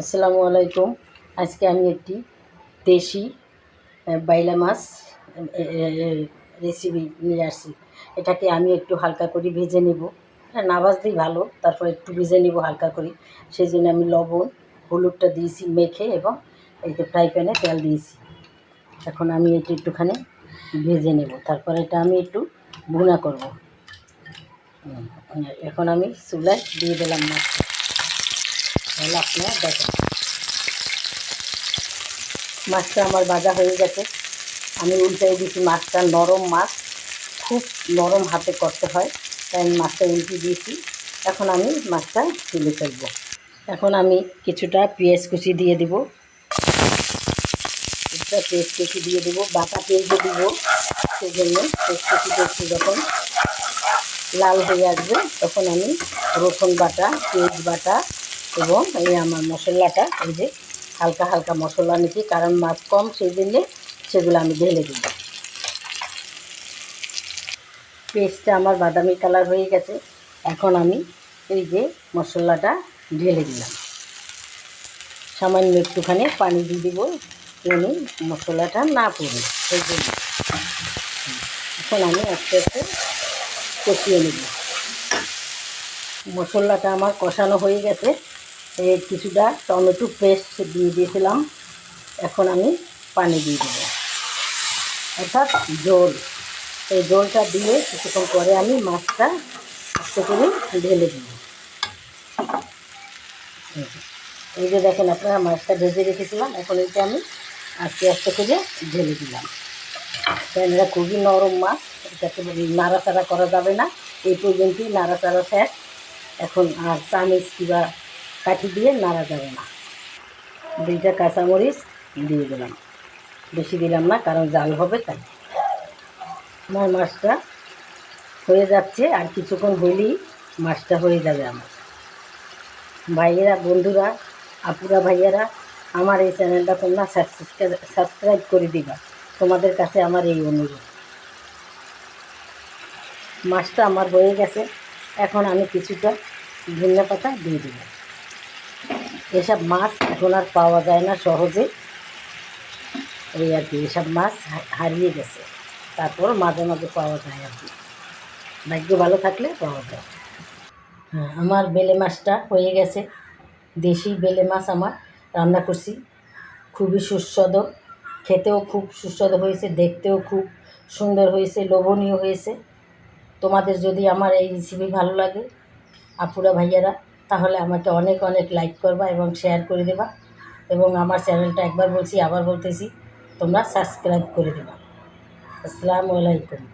আসসালামু আলাইকুম। আজকে আমি একটি দেশি বাইলা মাছ রেসিপি নিয়ে আসছি। এটাকে আমি একটু হালকা করে ভেজে নেব। হ্যাঁ না ভাজলেই ভালো, তারপর একটু ভেজে নেব হালকা করে। সেই জন্য আমি লবণ, হলুদটা দিয়েছি মেখে এবং এই যে ফ্রাই প্যানে তেল দিয়েছি। এখন আমি এটা একটুখানি ভেজে নেব। তারপর এটা আমি একটু ভুনা করব। এখন আমি চুলায় দিয়ে দিলাম মাছটা। তাহলে আপনারা দেখেন। মাছটা আমার ভাজা হয়ে গেছে। আমি উল্টাই দিয়েছি মাছটা নরম মাছ। খুব নরম হাতে করতে হয়, তাই আমি মাছটা উল্টে দিয়েছি। এখন আমি মাছটা তুলে ফেলব। এখন আমি কিছুটা পেঁয়াজ কুচি দিয়ে দিব। কিছুটা পেঁয়াজ কুচি দিয়ে দেবো, বাটা পেঁয়াজও দিব। সেই জন্য পেঁয়াজ কুচিটা একটু যখন লাল হয়ে আসবে, তখন আমি রসুন বাটা, পেঁয়াজ বাটা এবং এই আমার মশলাটা, এই যে হালকা হালকা মশলা নিচ্ছি, কারণ মাছ কম সেই জন্যে সেগুলো আমি ঢেলে দিই পেস্টটা আমার বাদামি কালার হয়ে গেছে, এখন আমি এই যে মশলাটা ঢেলে দিলাম। সামান্য একটুখানি পানি দিয়ে দিব যেন মশলাটা না পড়ে সেই জন্য এখন আমি আস্তে আস্তে কষিয়ে নেব। মশলাটা আমার কষানো হয়ে গেছে এই কিছুটা টমেটো পেস্ট দিয়ে দিয়েছিলাম। এখন আমি পানি দিয়ে দেবো। অর্থাৎ জল। এই জলটা দিয়ে কিছুক্ষণ পরে আমি মাছটা আস্তে করে ঢেলে দিব। এই যে- দেখেন আপনারা, মাছটা ভেজে রেখেছিলাম। এখন এটা আমি আস্তে আস্তে করে ঢেলে দিলাম। কারণ এটা খুবই নরম মাছ। এটাকে নাড়াচাড়া করা যাবে না। এই পর্যন্তই নাড়াচাড়া শেষ। এখন আর চামিচ কিংবা কাঠি দিয়ে নাড়া যাবে না। দুইটা কাঁচামরিচ দিয়ে দিলাম। বেশি দিলাম না, কারণ জাল হবে তাই। আমার মাছটা হয়ে যাচ্ছে, আর কিছুক্ষণ হইলেই মাছটা হয়ে যাবে আমার। ভাইয়েরা, বন্ধুরা, আপুরা, ভাইয়েরা, আমার এই চ্যানেলটা তোমরা সাবস্ক্রাইব করে দিবা। তোমাদের কাছে আমার এই অনুরোধ। মাছটা আমার হয়ে গেছে। এখন আমি কিছুটা ধনিয়া পাতা দিয়ে দেবো এসব মাছ এখন আর পাওয়া যায় না সহজে। এই আর কি, এসব মাছ হারিয়ে গেছে। তারপর মাঝে মাঝে পাওয়া যায় আর কি। ভাগ্য ভালো থাকলে পাওয়া যায়। হ্যাঁ আমার বেলে মাছটা হয়ে গেছে। দেশি বেলে মাছ আমার রান্না করছি। খুবই সুস্বাদু। খেতেও খুব সুস্বাদু হয়েছে, দেখতেও খুব সুন্দর হয়েছে, লোভনীয় হয়েছে। তোমাদের যদি আমার এই রেসিপি ভালো লাগে, আপুরা ভাইয়ারা তাহলে আমাকে অনেক অনেক লাইক করবা এবং শেয়ার করে দেবা। এবং আমার চ্যানেলটা একবার বলছি, আবার বলতেছি, তোমরা সাবস্ক্রাইব করে দেবা। আসসালামু আলাইকুম।